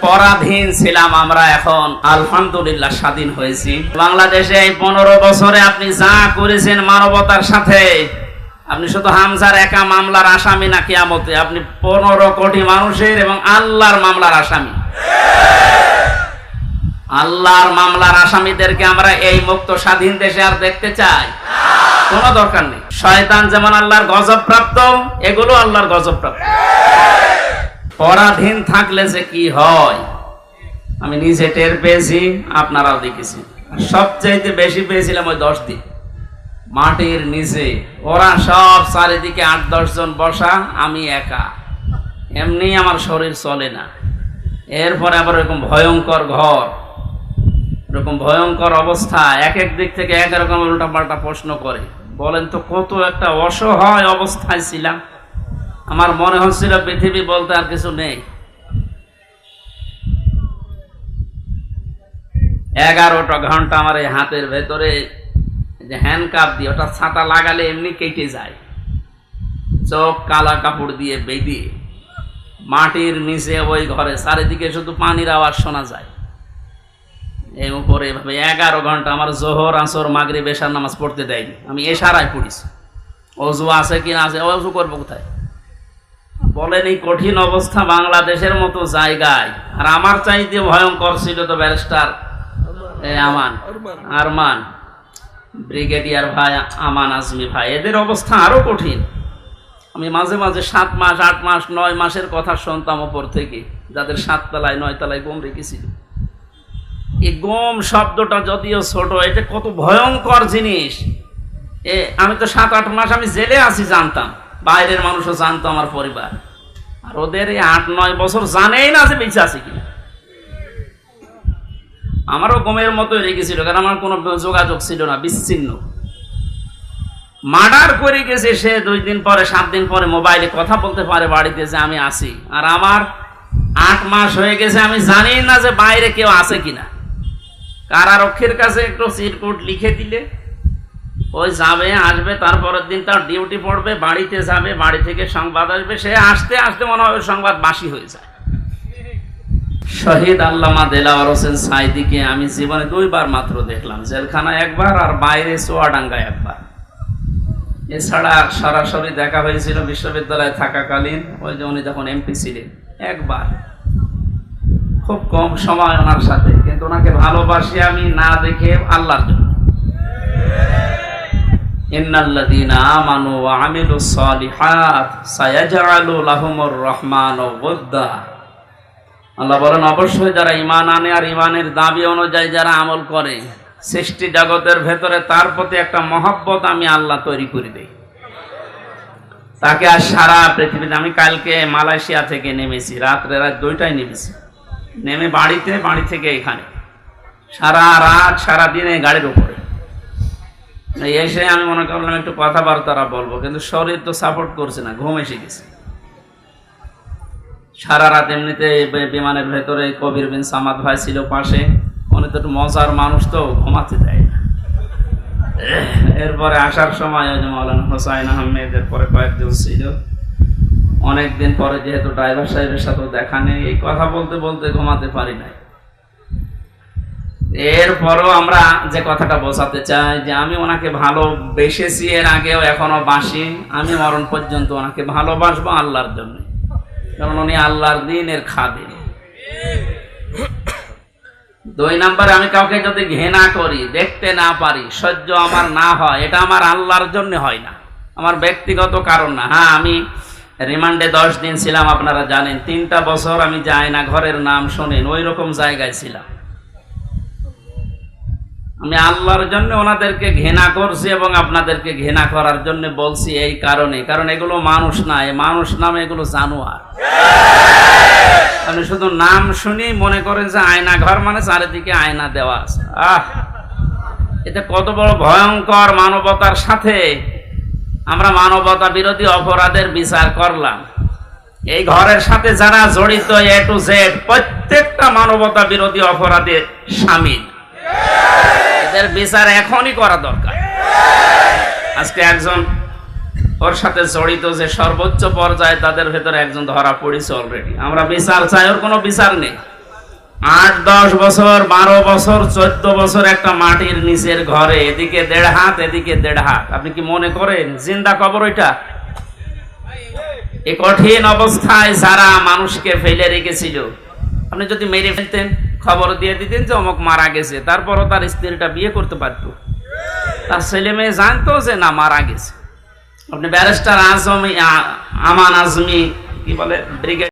পরাধীন ছিলাম আমরা এখন। আলহামদুলিল্লাহ স্বাধীন হয়েছি। বাংলাদেশে এই পনেরো বছরে আপনি যা করেছেন মানবতার সাথে, আপনি শুধু হামজার একা মামলার আসামি না কিয়ামতে, আপনি পনেরো কোটি মানুষের এবং আল্লাহর মামলার আসামি। আল্লাহর মামলার আসামিদেরকে আমরা এই মুক্ত স্বাধীন দেশে আর দেখতে চাই। কোনো দরকার নেই। শয়তান যেমন আল্লাহর গজব প্রাপ্ত এগুলো আল্লাহর গজব প্রাপ্ত পরাধীন থাকলে যে কি হয়? আমি নিজে টের পেয়েছি, আপনারাও দেখেছি সবচাইতে বেশি পেয়েছিলাম ওই দশ দিন। মাটির নিচে, ওরা সব চারিদিকে আট দশ জন বসা, আমি একা। এমনি আমার শরীর চলে না। এরপরে আবার এরকম ভয়ঙ্কর ঘর, এরকম ভয়ঙ্কর অবস্থা, এক এক দিক থেকে এক রকম উল্টা পাল্টা প্রশ্ন করে। বলেন তো, কত একটা অসহায় অবস্থায় ছিলাম। আমার মনে হচ্ছিল পৃথিবী বলতে আর কিছু নেই। এগারোটা ঘণ্টা আমার এই হাতের ভেতরে যে হ্যান্ড কাপ দিয়ে ওটা ছাতা লাগালে এমনি কেটে যায়। চোখ, কালা কাপড় দিয়ে বেঁধে মাটির নিচে ওই ঘরে, চারিদিকে শুধু পানির আওয়াজ শোনা যায়। এই উপরে এভাবে এগারো ঘণ্টা আমার জোহর, আসর মাগরে বেশার নামাজ পড়তে দেয়নি। আমি এশারায় পড়িছি। অজু আছে কি না আছে, অজু করব কোথায়? বলেন এই কঠিন অবস্থা বাংলাদেশের মতো জায়গায়। আর আমার চাইতে ভয়ঙ্কর ছিল তো ব্যারিস্টার আমান। আরমান। ব্রিগেডিয়ার ভাই আমান আজমি ভাই এদের অবস্থা আরও কঠিন। আমি মাঝে মাঝে সাত মাস আট মাস নয় মাসের কথা শুনতাম ওপর থেকে যাদের সাত তলায় নয় তলায় গম রেখেছিল। এই গম শব্দটা যদিও ছোট এটা কত ভয়ঙ্কর জিনিস। এ আমি তো সাত আট মাস আমি জেলে আছি জানতাম। বাইরের মানুষও জানতো আমার পরিবার। আর ওদের এই আট, নয় বছর জানেই না যে বেঁচে আছে কিনা। আমারও গমের মতোই রেখেছিল কারণ আমার কোনো যোগাযোগ ছিল না, বিচ্ছিন্ন। মার্ডার করে গেছে সে, দুই দিন পরে, সাত দিন পরে মোবাইলে কথা বলতে পারে বাড়িতে যে আমি আসি আর আমার আট মাস হয়ে গেছে, আমি জানি না যে বাইরে কেউ আছে কিনা। কারারক্ষীর কাছে একটু সিট চিরকুট লিখে দিলে ওই যাবে, আসবে, তারপরের দিন তার ডিউটি পড়বে, বাড়িতে যাবে, বাড়ি থেকে সংবাদ আসবে। সে আসতে আসতে মনে হয় সংবাদ বাসি হয়ে যায়। শহীদ আল্লামা দেলাওয়ার হোসেন সাইদিকে আমি জীবনে দুইবার মাত্র দেখলাম, জেলখানা একবার আর বাইরে চুয়াডাঙ্গা একবার। এছাড়া সরাসরি দেখা হয়েছিল বিশ্ববিদ্যালয়ে থাকাকালীন, ওই যে উনি যখন এমপি ছিলেন, একবার। খুব কম সময় ওনার সাথে, কিন্তু ওনাকে ভালোবাসি আমি না দেখে আল্লাহর জন্য। আমানু সৃষ্টি জগতের ভেতরে তার প্রতি একটা মহব্বত আমি আল্লাহ তৈরি করে দেই। তাকে আর সারা পৃথিবীতে, আমি কালকে মালয়েশিয়া থেকে নেমেছি, রাত্রে রাত দুইটায় নেমেছি। নেমে বাড়িতে, বাড়ি থেকে এখানে। সারা রাত, সারা দিন গাড়ির উপরে। এসে আমি মনে করলাম একটু কথাবার্তারা বলব, কিন্তু শরীর তো সাপোর্ট করছে না, ঘুম এসে গেছে। সারা রাত এমনিতে বিমানের ভেতরে কবির বিন সামাদ ভাই ছিল পাশে, উনি তো একটু মজার মানুষ তো, ঘুমাতে দেয় না। এরপরে আসার সময় ওই যে মৌলানা হোসাইন আহমেদের পরে কয়েকজন ছিল। অনেকদিন পরে যেহেতু ড্রাইভার সাহেবের সাথে দেখা নেই, এই কথা বলতে বলতে ঘুমাতে পারি নাই। এরপরও আমরা যে কথাটা বোঝাতে চাই যে আমি ওনাকে ভালোবেসেছি, এর আগেও এখনও বাসি। আমি মরণ পর্যন্ত ওনাকে ভালোবাসবো আল্লাহর জন্য। কারণ উনি আল্লাহর দিনের খাদিম। দুই নম্বরে আমি কাউকে যদি ঘেনা করি, দেখতে না পারি, সহ্য আমার না হয়, এটা আমার আল্লাহর জন্য হয় না। আমার ব্যক্তিগত কারণ না। হ্যাঁ আমি রিমান্ডে দশ দিন ছিলাম, আপনারা জানেন। তিনটা বছর আমি যাই না, ঘরের নাম শোনেন ওই রকম জায়গায় ছিলাম। আমি আল্লাহর জন্য ওনাদেরকে ঘৃণা করছি এবং আপনাদেরকে ঘৃণা করার জন্য বলছি এই কারণে। কারণ এগুলো মানুষ না মানুষ নামে এগুলো জানোয়ার। আপনি শুধু নাম শুনি মনে করেন যে আয়না ঘর মানে চারিদিকে আয়না দেওয়া আছে। আহ! এটা কত বড় ভয়ঙ্কর মানবতার সাথে আমরা মানবতা বিরোধী অপরাধের বিচার করলাম। এই ঘরের সাথে যারা জড়িত এ টু জেড প্রত্যেকটা মানবতা বিরোধী অপরাধের সামিল। এদের বিচার এখনই করা দরকার। আজকে একজন ওর সাথে জড়িত যে সর্বোচ্চ পর্যায়ে তাদের ভেতরে একজন ধরা পড়েছে অলরেডি আমরা বিচার চাই, ওর কোনো বিচার নেই। আট, দশ বছর, বারো বছর, চোদ্দ বছর একটা মাটির নিচের ঘরে, এদিকে দেড় হাত, এদিকে দেড় হাত। আপনি কি মনে করেন? জিন্দা কবর ওইটা? এ কঠিন অবস্থায় যারা মানুষকে ফেলে রেখেছিল, আপনি যদি মেরে ফেলতেন? খবর দিয়ে দিতেন যে অমুক মারা গেছে। তারপরও তার স্ত্রীটা বিয়ে করতে পারত। তার ছেলে মেয়ে জানতো যে না, মারা গেছে। আপনি ব্যারিস্টার আজমি আমান আজমি, কি বলে, ব্রিগেড